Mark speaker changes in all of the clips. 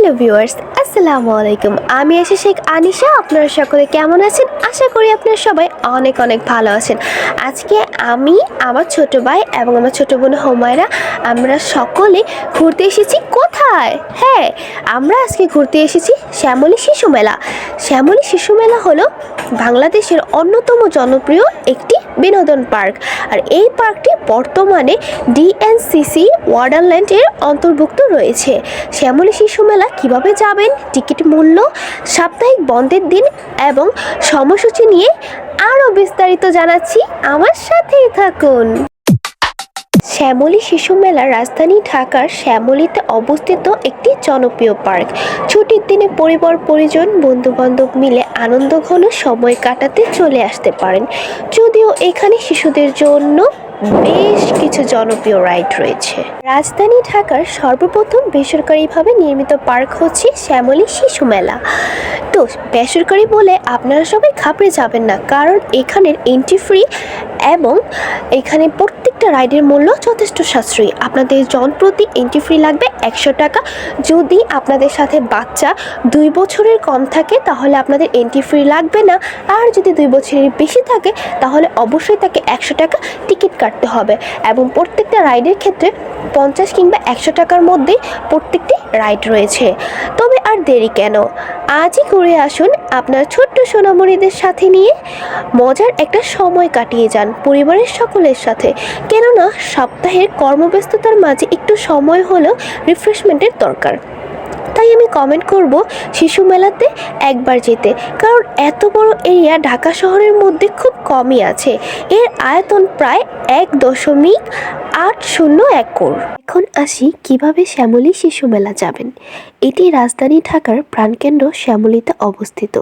Speaker 1: Hello viewers, আসসালামু আলাইকুম। আমি এসে শেখ আনিশা, আপনারা সকলে কেমন আছেন? আশা করি আপনারা সবাই অনেক অনেক ভালো আছেন। আজকে আমি, আমার ছোট ভাই এবং আমার ছোট বোন হোমায়রা, আমরা সকলে ঘুরতে এসেছি কোথায়? হ্যাঁ আমরা আজকে ঘুরতে এসেছি শ্যামলী শিশু মেলা। শ্যামলী শিশু মেলা হলো বাংলাদেশের অন্যতম জনপ্রিয় একটি বিনোদন পার্ক। আর এই পার্কটি বর্তমানে ডিএনসিসি ওয়ার্ডারল্যান্ডের অন্তর্ভুক্ত রয়েছে। শ্যামলী শিশু মেলা কীভাবে যাবেন, টিকিট মূল্য, সাপ্তাহিক বন্ধের দিন এবং সময়সূচি নিয়ে আরও বিস্তারিত জানাচ্ছি। আমার সাথেই থাকুন। শ্যামলী শিশু মেলা রাজধানী ঢাকার শ্যামলীতে অবস্থিত একটি জনপ্রিয় পার্ক। ছুটির দিনে পরিবার, পরিজন, বন্ধুবান্ধব মিলে আনন্দঘন সময় কাটাতে চলে আসতে পারেন। যদিও এখানে শিশুদের জন্য বেশ কিছু জনপ্রিয় রাইড রয়েছে। রাজধানী ঢাকার সর্বপ্রথম বেসরকারিভাবে নির্মিত পার্ক হচ্ছে শ্যামলী শিশু মেলা। তো বেসরকারি বলে আপনারা সবাই খাপড়ে যাবেন না, কারণ এখানের এন্ট্রি ফ্রি এবং এখানে প্রত্যেকটা রাইডের মূল্য যথেষ্ট সাশ্রয়ী। আপনাদের জন প্রতি এন্ট্রি ফ্রি লাগবে একশো টাকা। যদি আপনাদের সাথে বাচ্চা দুই বছরের কম থাকে, তাহলে আপনাদের এন্ট্রি ফ্রি লাগবে না। আর যদি দুই বছরের বেশি থাকে, তাহলে অবশ্যই তাকে একশো টাকা টিকিট কাটতে হবে এবং প্রত্যেকটা রাইডের ক্ষেত্রে পঞ্চাশ কিংবা একশো টাকার মধ্যে প্রত্যেকটি রাইড রয়েছে। তবে আর দেরি কেন? আজই ঘুরে আসুন আপনার ছোট্ট সোনামণিদের সাথে নিয়ে। মজার একটা সময় কাটিয়ে যান পরিবারের সকলের সাথে। কেননা সপ্তাহের কর্মব্যস্ততার মাঝে একটু সময় হলেও রিফ্রেশমেন্টের দরকার। তাই আমি কমেন্ট করব শিশু মেলাতে একবার যেতে। কারণ এত বড় এরিয়া ঢাকা শহরের মধ্যে খুব কমই আছে। এর আয়তন প্রায় এক দশমিক আট শূন্য একর। এখন আসি কীভাবে শ্যামলী শিশু মেলা যাবেন। এটি রাজধানী ঢাকার প্রাণকেন্দ্র শ্যামলীতে অবস্থিত।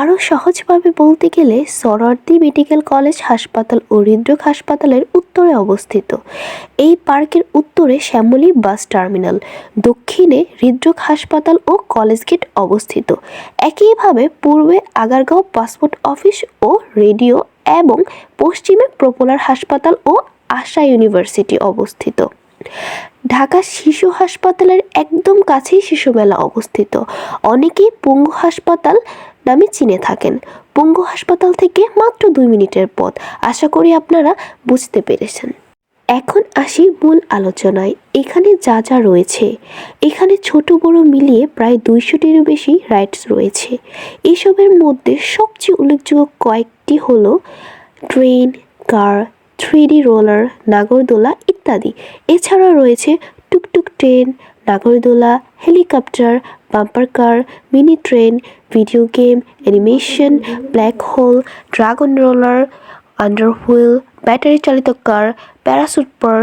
Speaker 1: আরও সহজভাবে বলতে গেলে সরোয়ার্দী মেডিকেল কলেজ হাসপাতাল ও হৃদরোগ হাসপাতালের উত্তরে অবস্থিত। এই পার্কের উত্তরে শ্যামলী বাস টার্মিনাল। দক্ষিণে হৃদরোগ হাসপাতাল ও কলেজ গেট অবস্থিত। একইভাবে পূর্বে আগারগাঁও পাসপোর্ট অফিস ও রেডিও এবং পশ্চিমে প্রপোলার হাসপাতাল ও আশা ইউনিভার্সিটি অবস্থিত। ঢাকা শিশু হাসপাতালের একদম কাছেই শিশু মেলা অবস্থিত। অনেকেই পঙ্গু হাসপাতাল নামে চিনে থাকেন। পঙ্গু হাসপাতাল থেকে মাত্র দুই মিনিটের পথ। আশা করি আপনারা বুঝতে পেরেছেন। এখন আসি মূল আলোচনায়। এখানে যা যা রয়েছে। এখানে ছোট বড় মিলিয়ে প্রায় দুইশোটিরও বেশি রাইডস রয়েছে। এসবের মধ্যে সবচেয়ে উল্লেখযোগ্য কয়েকটি হলো train, car three D roller, নাগরদোলা ইত্যাদি। এছাড়া রয়েছে টুকটুক ট্রেন, নাগরদোলা helicopter, bumper car, mini train, video game, animation, black hole, dragon roller under wheel battery চালিত কার প্যারাসুট পার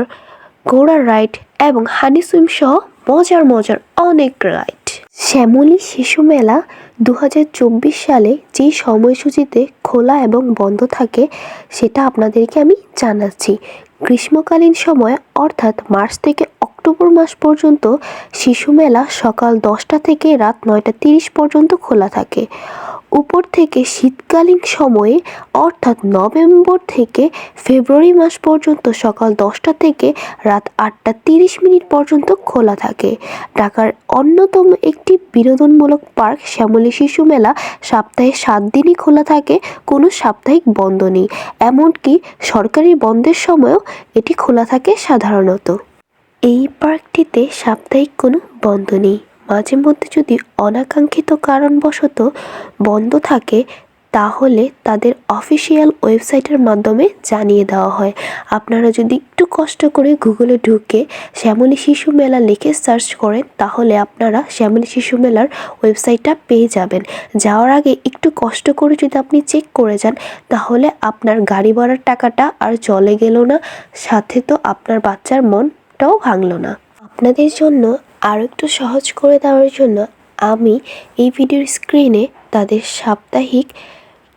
Speaker 1: ঘোড়ার রাইড এবং হানি সুইম সহ মজার মজার অনেক রাইড শ্যামলী শিশু মেলা দু হাজার চব্বিশ সালে যে সময়সূচিতে খোলা এবং বন্ধ থাকে, সেটা আপনাদেরকে আমি জানাচ্ছি। গ্রীষ্মকালীন সময়, অর্থাৎ মার্চ থেকে অক্টোবর মাস পর্যন্ত, শিশু মেলা সকাল দশটা থেকে রাত নয়টা তিরিশ পর্যন্ত খোলা থাকে। উপর থেকে শীতকালীন সময়ে, অর্থাৎ নভেম্বর থেকে ফেব্রুয়ারি মাস পর্যন্ত সকাল দশটা থেকে রাত আটটা তিরিশ মিনিট পর্যন্ত খোলা থাকে। ঢাকার অন্যতম একটি বিনোদনমূলক পার্ক শ্যামলী শিশু মেলা সপ্তাহে সাত দিনই খোলা থাকে, কোনো সাপ্তাহিক বন্ধ নেই। এমনকি সরকারি বন্ধের সময়ও এটি খোলা থাকে সাধারণত। এই পার্কটিতে সাপ্তাহিক কোনো বন্ধ নেই। মাঝে মধ্যে যদি অনাকাঙ্ক্ষিত কারণবশত বন্ধ থাকে, তাহলে তাদের অফিসিয়াল ওয়েবসাইটের মাধ্যমে জানিয়ে দেওয়া হয়। আপনারা যদি একটু কষ্ট করে গুগলে ঢুকে শ্যামলী শিশু মেলা লিখে সার্চ করেন, তাহলে আপনারা শ্যামলী শিশু মেলার ওয়েবসাইটটা পেয়ে যাবেন। যাওয়ার আগে একটু কষ্ট করে যদি আপনি চেক করে যান, তাহলে আপনার গাড়ি ভাড়ার টাকাটা আর চলে গেল না। সাথে তো আপনার বাচ্চার মনটাও ভাঙলো না। আপনাদের জন্য আরও একটু সহজ করে দেওয়ার জন্য আমি এই ভিডিওর স্ক্রিনে তাদের সাপ্তাহিক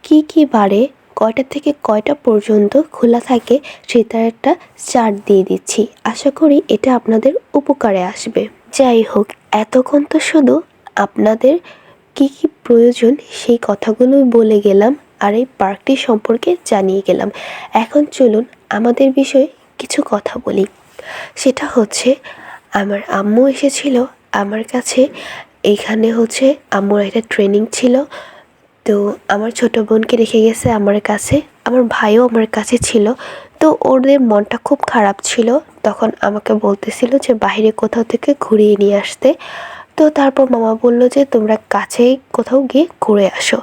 Speaker 1: কি কি বারে, কয়টা থেকে কয়টা পর্যন্ত খোলা থাকে সেটার একটা চার্ট দিয়ে দিচ্ছি। আশা করি এটা আপনাদের উপকারে আসবে। যাই হোক, এতক্ষণ তো শুধু আপনাদের কি কি প্রয়োজন সেই কথাগুলোই বলে গেলাম আর এই পার্কটি সম্পর্কে জানিয়ে গেলাম। এখন চলুন আমাদের বিষয়ে কিছু কথা বলি। সেটা হচ্ছে আমার আম্মু এসেছিল আমার কাছে। এইখানে হচ্ছে আম্মুর একটা ট্রেনিং ছিল। তো আমার ছোট বোনকে রেখে গেছে আমার কাছে। আমার ভাইও আমার কাছে ছিল। তো ওদের মনটা খুব খারাপ ছিল। তখন আমাকে বলতেছিল যে বাইরে কোথাও থেকে ঘুরিয়ে নিয়ে আসতে। তো তারপর মামা বলল যে তোমরা কাছেই কোথাও গিয়ে ঘুরে আসো।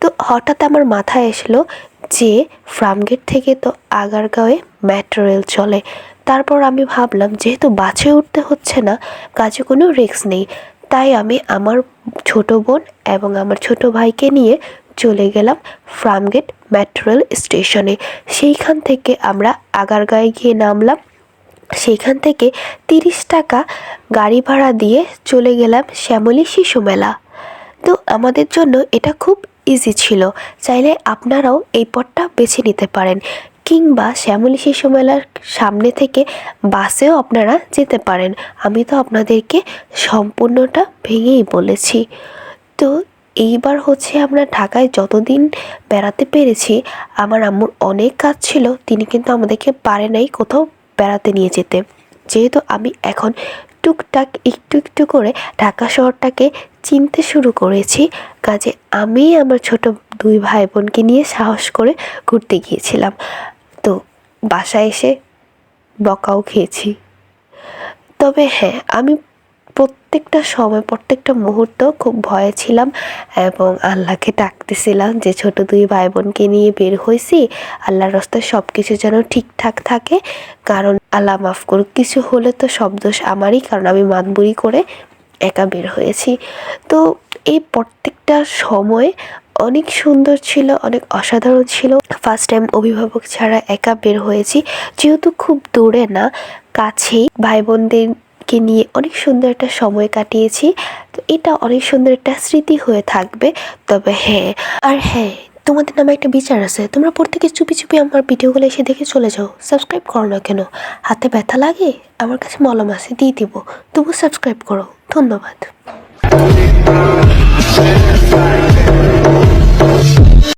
Speaker 1: তো হঠাৎ আমার মাথায় এসলো যে, ফার্মগেট থেকে তো আগারগাঁওয়ে মেট্রো রেল চলে। তারপর আমি ভাবলাম, যেহেতু বাছে উঠতে হচ্ছে না, কাজে কোনো রিস্ক নেই। তাই আমি আমার ছোট বোন এবং আমার ছোট ভাইকে নিয়ে চলে গেলাম ফার্মগেট মেট্রো রেল স্টেশনে সেইখান থেকে আমরা আগারগাঁয়ে গিয়ে নামলাম। সেইখান থেকে তিরিশ টাকা গাড়ি ভাড়া দিয়ে চলে গেলাম শ্যামলী শিশু মেলা। তো আমাদের জন্য এটা খুব ইজি ছিল। চাইলে আপনারাও এই পথটা বেছে নিতে পারেন। কিংবা শ্যামলী শিশু মেলার সামনে থেকে বাসেও আপনারা যেতে পারেন। আমি তো আপনাদেরকে সম্পূর্ণটা ভেঙেই বলেছি। তো এইবার হচ্ছে আমরা ঢাকায় যতদিন বেড়াতে পেরেছি, আমার আম্মুর অনেক কাজ ছিল, তিনি কিন্তু আমাদেরকে পারে নাই কোথাও বেড়াতে নিয়ে যেতে। যেহেতু আমি এখন টুকটাক একটু একটু করে ঢাকা শহরটাকে চিনতে শুরু করেছি, কাজে আমি আমার ছোট দুই ভাই বোনকে নিয়ে সাহস করে ঘুরতে গিয়েছিলাম। তো বাসায় এসে বকাও খেয়েছি। তবে হ্যাঁ আমি প্রত্যেকটা সময়, প্রত্যেকটা মুহূর্ত খুব ভয়ে ছিলাম এবং আল্লাহকে ডাকতেছিলাম যে, ছোট দুই ভাই বোনকে নিয়ে বের হয়েছি আল্লাহর রাস্তায় সব কিছু যেন ঠিকঠাক থাকে। কারণ আল্লাহ মাফ করুক, কিছু হলে তো সব দোষ আমারই। কারণ আমি মাতবুরি করে একা বের হয়েছি। তো এই প্রত্যেকটা সময় অনেক সুন্দর ছিল, অনেক অসাধারণ ছিল। ফার্স্ট টাইম অভিভাবক ছাড়া একা বের হয়েছি, যেহেতু খুব দূরে না, কাছেই। ভাই বোনদেরকে নিয়ে অনেক সুন্দর একটা সময় কাটিয়েছি। তো এটা অনেক সুন্দর একটা স্মৃতি হয়ে থাকবে। তবে হ্যাঁ আর হ্যাঁ তোমাদের নামে একটা বিচার আছে। তোমরা প্রত্যেকে চুপি চুপি আমার ভিডিওগুলো এসে দেখে চলে যাও। সাবস্ক্রাইব করো না কেন? হাতে ব্যথা লাগে? আমার কাছে মলম আছে, দিয়ে দিব। তবু সাবস্ক্রাইব করো। ধন্যবাদ।